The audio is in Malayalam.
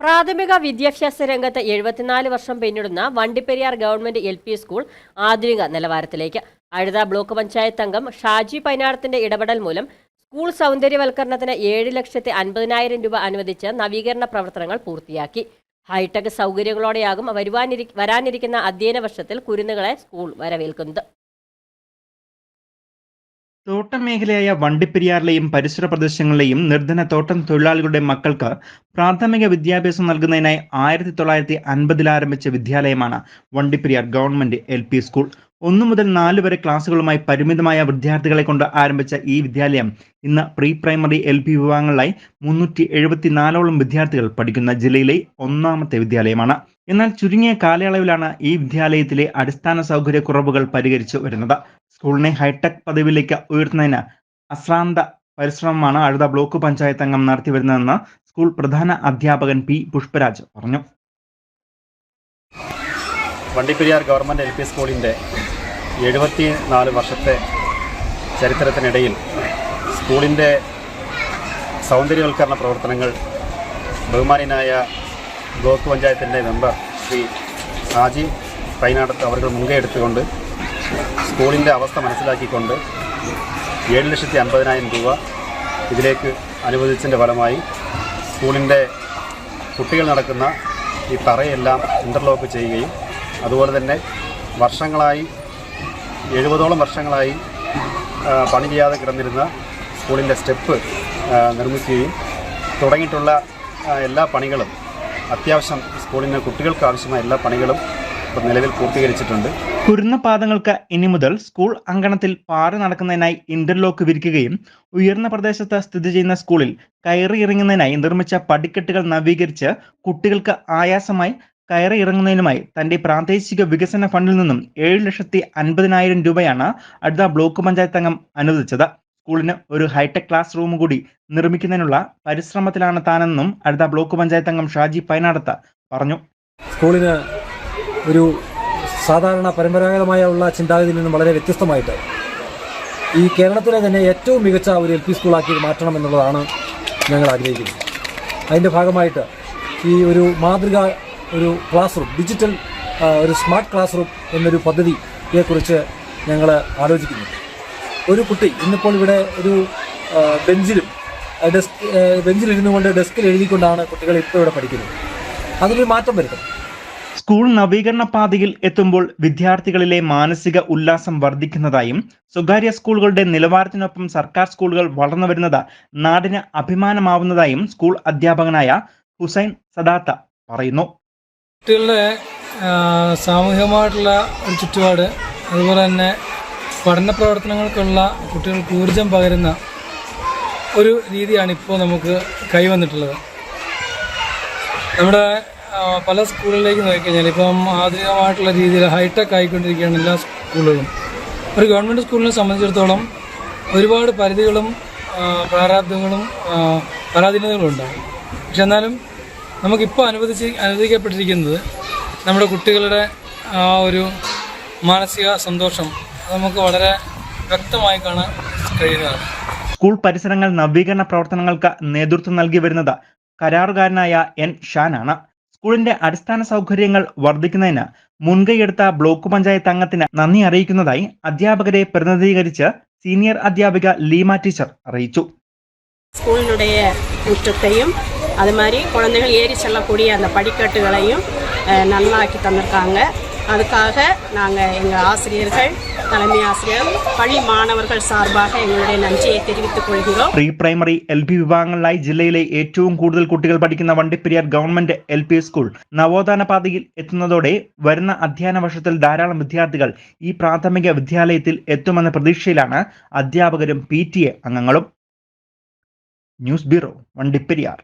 പ്രാഥമിക വിദ്യാഭ്യാസ രംഗത്ത് എഴുപത്തിനാല് വർഷം പിന്നിടുന്ന Vandiperiyar government L P school ആധുനിക നിലവാരത്തിലേക്ക്. അഴുത ബ്ലോക്ക് പഞ്ചായത്ത് അംഗം ഷാജി പൈനാടത്തിന്റെ ഇടപെടൽ മൂലം സ്കൂൾ സൗന്ദര്യവൽക്കരണത്തിന് ഏഴ് ലക്ഷത്തി അൻപതിനായിരം രൂപ അനുവദിച്ച് നവീകരണ പ്രവർത്തനങ്ങൾ പൂർത്തിയാക്കി. ഹൈടെക് സൗകര്യങ്ങളോടെയാകും വരുവാനിരി വരാനിരിക്കുന്ന അധ്യയന വർഷത്തിൽ കുരുന്നുകളെ സ്കൂൾ വരവേൽക്കുന്നത്. തോട്ടം മേഖലയായ വണ്ടിപ്പെരിയാറിലെയും പരിസര പ്രദേശങ്ങളിലെയും നിർധന തോട്ടം തൊഴിലാളികളുടെ മക്കൾക്ക് പ്രാഥമിക വിദ്യാഭ്യാസം നൽകുന്നതിനായി ആയിരത്തി തൊള്ളായിരത്തി അൻപതിൽ ആരംഭിച്ച വിദ്യാലയമാണ് Vandiperiyar government L P school. ഒന്നു മുതൽ നാല് വരെ ക്ലാസ്സുകളുമായി പരിമിതമായ വിദ്യാർത്ഥികളെ കൊണ്ട് ആരംഭിച്ച ഈ വിദ്യാലയം ഇന്ന് പ്രീ പ്രൈമറി എൽ പി വിഭാഗങ്ങളിലായി മുന്നൂറ്റി എഴുപത്തിനാലോളം വിദ്യാർത്ഥികൾ പഠിക്കുന്ന ജില്ലയിലെ ഒന്നാമത്തെ വിദ്യാലയമാണ്. എന്നാൽ ചുരുങ്ങിയ കാലയളവിലാണ് ഈ വിദ്യാലയത്തിലെ അടിസ്ഥാന സൗകര്യക്കുറവുകൾ പരിഹരിച്ചു വരുന്നത്. സ്കൂളിനെ ഹൈടെക് പദവിയിലേക്ക് ഉയർത്തുന്നതിന് അശ്രാന്ത പരിശ്രമമാണ് അഴുത ബ്ലോക്ക് പഞ്ചായത്ത് അംഗം നടത്തിവരുന്നതെന്ന് സ്കൂൾ പ്രധാന അധ്യാപകൻ പി. പുഷ്പരാജ് പറഞ്ഞു. വണ്ടിപ്പെരിയാർ ഗവൺമെന്റ് എൽ പി സ്കൂളിന്റെ എഴുപത്തി നാല് വർഷത്തെ ചരിത്രത്തിനിടയിൽ സ്കൂളിന്റെ സൗന്ദര്യവൽക്കരണ പ്രവർത്തനങ്ങൾ ബഹുമാനായ ബ്ലോക്ക് പഞ്ചായത്തിന്റെ മെമ്പർ ശ്രീ ഷാജി പൈനാടത്ത് അവർ മുൻകൈ എടുത്തുകൊണ്ട് സ്കൂളിന്റെ അവസ്ഥ മനസ്സിലാക്കിക്കൊണ്ട് ഏഴ് ലക്ഷത്തി അൻപതിനായിരം രൂപ ഇതിലേക്ക് അനുവദിച്ചതിന്റെ ഫലമായി സ്കൂളിന്റെ കുട്ടികൾ നടക്കുന്ന ഈ തറയെല്ലാം ഇന്റർലോക്ക് ചെയ്യുകയും അതുപോലെ തന്നെ വർഷങ്ങളായി എഴുപതോളം വർഷങ്ങളായി പണി ചെയ്യാതെ കിടന്നിരുന്ന സ്കൂളിന്റെ സ്റ്റെപ്പ് നിർമ്മിക്കുകയും തുടങ്ങിയിട്ടുള്ള എല്ലാ പണികളും അത്യാവശ്യം സ്കൂളിന് കുട്ടികൾക്ക് ആവശ്യമായ എല്ലാ പണികളും ഇപ്പം നിലവിൽ പൂർത്തീകരിച്ചിട്ടുണ്ട്. കുരുന്ന പാദങ്ങൾക്ക് ഇനി മുതൽ സ്കൂൾ അങ്കണത്തിൽ പാറ നടക്കുന്നതിനായി ഇന്റർലോക്ക് വിരിക്കുകയും ഉയർന്ന പ്രദേശത്ത് സ്ഥിതി ചെയ്യുന്ന സ്കൂളിൽ കയറി ഇറങ്ങുന്നതിനായി നിർമ്മിച്ച പടിക്കെട്ടുകൾ നവീകരിച്ച് കുട്ടികൾക്ക് ആയാസമായി കയറി ഇറങ്ങുന്നതിനുമായി തന്റെ പ്രാദേശിക വികസന ഫണ്ടിൽ നിന്നും ഏഴ് ലക്ഷത്തി അൻപതിനായിരം രൂപയാണ് അടുത്ത ബ്ലോക്ക് പഞ്ചായത്ത് അംഗം അനുവദിച്ചത്. സ്കൂളിന് ഒരു ഹൈടെക് ക്ലാസ് റൂം കൂടി നിർമ്മിക്കുന്നതിനുള്ള പരിശ്രമത്തിലാണ് താനെന്നും അടുത്ത ബ്ലോക്ക് പഞ്ചായത്ത് അംഗം ഷാജി പൈനാടത്ത പറഞ്ഞു. സ്കൂളിന് ഒരു സാധാരണ പരമ്പരാഗതമായ ഉള്ള ചിന്താഗതിയിൽ നിന്നും വളരെ വ്യത്യസ്തമായിട്ട് ഈ കേരളത്തിലെ തന്നെ ഏറ്റവും മികച്ച ഒരു എൽ പി സ്കൂളാക്കി മാറ്റണം എന്നുള്ളതാണ് ഞങ്ങൾ ആഗ്രഹിക്കുന്നത്. അതിന്റെ ഭാഗമായിട്ട് ഈ ഒരു മാതൃക ഒരു ക്ലാസ് റൂം ഡിജിറ്റൽ ഒരു സ്മാർട്ട് ക്ലാസ് റൂം എന്നൊരു പദ്ധതിയെക്കുറിച്ച് ഞങ്ങൾ ആലോചിക്കുന്നു ഒരു കുട്ടി ഇന്നിപ്പോൾ ഇവിടെ ഒരു ബെഞ്ചിലും ഡെസ്ക് ബെഞ്ചിലിരുന്നു കൊണ്ട് ഡെസ്കിൽ എഴുതിക്കൊണ്ടാണ് കുട്ടികൾ ഇപ്പോൾ ഇവിടെ പഠിക്കുന്നത്. അതിലൊരു മാറ്റം വരുത്തണം സ്കൂൾ നവീകരണ പാതയിൽ എത്തുമ്പോൾ വിദ്യാർത്ഥികളിലെ മാനസിക ഉല്ലാസം വർദ്ധിക്കുന്നതായും സ്വകാര്യ സ്കൂളുകളുടെ നിലവാരത്തിനൊപ്പം സർക്കാർ സ്കൂളുകൾ വളർന്നു വരുന്നത് നാടിന് അഭിമാനമാവുന്നതായും സ്കൂൾ അധ്യാപകനായ ഹുസൈൻ സദാത്ത പറയുന്നു. കുട്ടികളുടെ സാമൂഹികമായിട്ടുള്ള ഒരു ചുറ്റുപാട് അതുപോലെ തന്നെ പഠന പ്രവർത്തനങ്ങൾക്കുള്ള കുട്ടികൾക്ക് ഊർജം പകരുന്ന ഒരു രീതിയാണ് ഇപ്പോൾ നമുക്ക് കൈവന്നിട്ടുള്ളത്. നമ്മുടെ പല സ്കൂളുകളിലേക്ക് നോക്കിക്കഴിഞ്ഞാൽ ഇപ്പം ആധുനികമായിട്ടുള്ള രീതിയിൽ ഹൈടെക് ആയിക്കൊണ്ടിരിക്കുകയാണ് എല്ലാ സ്കൂളുകളും. ഒരു ഗവൺമെന്റ് സ്കൂളിനെ സംബന്ധിച്ചിടത്തോളം ഒരുപാട് പരിധികളും പ്രാരാബ്ദങ്ങളും പരാധീനതകളും ഉണ്ടാകും പക്ഷെ എന്നാലും നമുക്കിപ്പോൾ അനുവദിച്ച് അനുവദിക്കപ്പെട്ടിരിക്കുന്നത് നമ്മുടെ കുട്ടികളുടെ ആ ഒരു മാനസിക സന്തോഷം നമുക്ക് വളരെ വ്യക്തമായി കാണാൻ കഴിയുന്നതാണ് സ്കൂൾ പരിസരങ്ങൾ നവീകരണ പ്രവർത്തനങ്ങൾക്ക് നേതൃത്വം നൽകി വരുന്നത് കരാറുകാരനായ എൻ ഷാനാണ് സ്കൂളിന്റെ അടിസ്ഥാന സൗകര്യങ്ങൾ വർദ്ധിക്കുന്നതിന് മുൻകൈയെടുത്ത ബ്ലോക്ക് പഞ്ചായത്ത് അംഗത്തിന് നന്ദി അറിയിക്കുന്നതായി അധ്യാപകരെ പ്രതിനിധീകരിച്ച് സീനിയർ അധ്യാപിക ലീമ ടീച്ചർ അറിയിച്ചു ஸ்கூலினுடைய முற்றத்தையும் அது மாதிரி குழந்தைகள் ஏறி செல்லக்கூடிய அந்த படிக்கட்டுகளையும் அஹ், நல்லாக்கி தந்திருக்காங்க அதுக்காக நாங்கள் எங்கள் ஆசிரியர்கள் தலைமை ஆசிரியர் பள்ளி மாணவர்கள் சார்பாக எங்களுடைய நன்றியை தெரிவித்துக் கொள்கிறோம் പ്രീ പ്രൈമറി എൽ പി വിഭാഗങ്ങളിലായി ജില്ലയിലെ ഏറ്റവും കൂടുതൽ കുട്ടികൾ പഠിക്കുന്ന Vandiperiyar government L P school നവോത്ഥാന പാതയിൽ എത്തുന്നതോടെ വരുന്ന അധ്യയന വർഷത്തിൽ ധാരാളം വിദ്യാർത്ഥികൾ ഈ പ്രാഥമിക വിദ്യാലയത്തിൽ എത്തുമെന്ന പ്രതീക്ഷയിലാണ് അധ്യാപകരും പി ടി എ അംഗങ്ങളും ന്യൂസ് ബ്യൂറോ വണ്ടിപ്പെരിയാർ